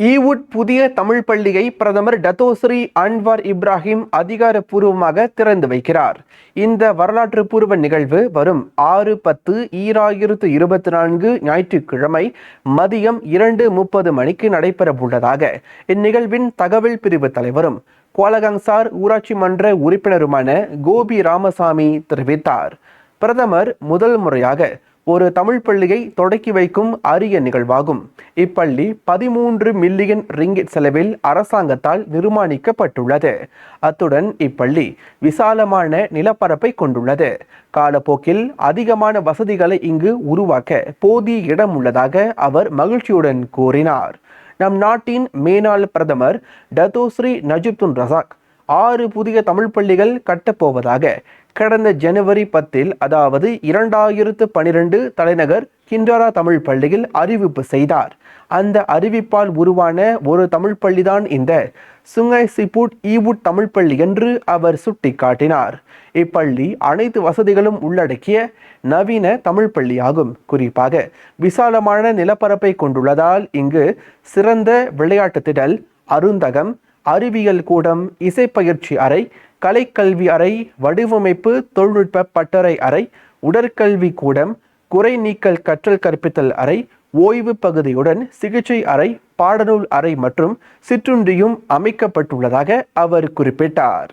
ஈவுட் புதிய தமிழ் பள்ளியை பிரதமர் டத்தோஸ்ரீ அன்வார் இப்ராஹிம் அதிகாரப்பூர்வமாக திறந்து வைக்கிறார். இந்த வரலாற்று பூர்வ நிகழ்வு வரும் ஆறு பத்து ஈராயிரத்து இருபத்தி நான்கு ஞாயிற்றுக்கிழமை மதியம் இரண்டு முப்பது மணிக்கு நடைபெறவுள்ளதாக இந்நிகழ்வின் தகவல் பிரிவு தலைவரும் கோலகங்சார் ஊராட்சி மன்ற உறுப்பினருமான கோபி ராமசாமி தெரிவித்தார். பிரதமர் முதல் முறையாக ஒரு தமிழ் பள்ளியை தொடக்கி வைக்கும் அரிய நிகழ்வாகும். இப்பள்ளி பதிமூன்று மில்லியன் ரிங்கிட் செலவில் அரசாங்கத்தால் நிர்மாணிக்கப்பட்டுள்ளது. அத்துடன் இப்பள்ளி விசாலமான நிலப்பரப்பை கொண்டுள்ளது. காலப்போக்கில் அதிகமான வசதிகளை இங்கு உருவாக்க போதிய இடம் உள்ளதாக அவர் மகிழ்ச்சியுடன் கூறினார். நம் நாட்டின் மேனாள் பிரதமர் டத்தோஸ்ரீ நஜிப்துன் ரசாக் ஆறு புதிய தமிழ் பள்ளிகள் கட்டப்போவதாக கடந்த ஜனவரி பத்தில் அதாவது இரண்டாயிரத்து பனிரெண்டு தலைநகர் கிண்டாரா தமிழ் பள்ளியில் அறிவிப்பு செய்தார். அந்த அறிவிப்பால் உருவான ஒரு தமிழ் பள்ளிதான் இந்த. சுங்கை சிபுட் ஈவுட் தமிழ் பள்ளி என்று அவர் சுட்டிக்காட்டினார். இப்பள்ளி அனைத்து வசதிகளும் உள்ளடக்கிய நவீன தமிழ் பள்ளியாகும். குறிப்பாக விசாலமான நிலப்பரப்பை கொண்டுள்ளதால் இங்கு சிறந்த விளையாட்டு திடல் அருந்தகம் அறிவியல் கூடம் இசைப்பயிற்சி அறை கலைக்கல்வி அறை வடிவமைப்பு தொழில்நுட்ப பட்டறை அறை உடற்கல்வி கூடம் குறை நீக்கல் கற்றல் கற்பித்தல் அறை ஓய்வு பகுதியுடன் சிகிச்சை அறை பாடநூல் அறை மற்றும் சிற்றுண்டியும் அமைக்கப்பட்டுள்ளதாக அவர் குறிப்பிட்டார்.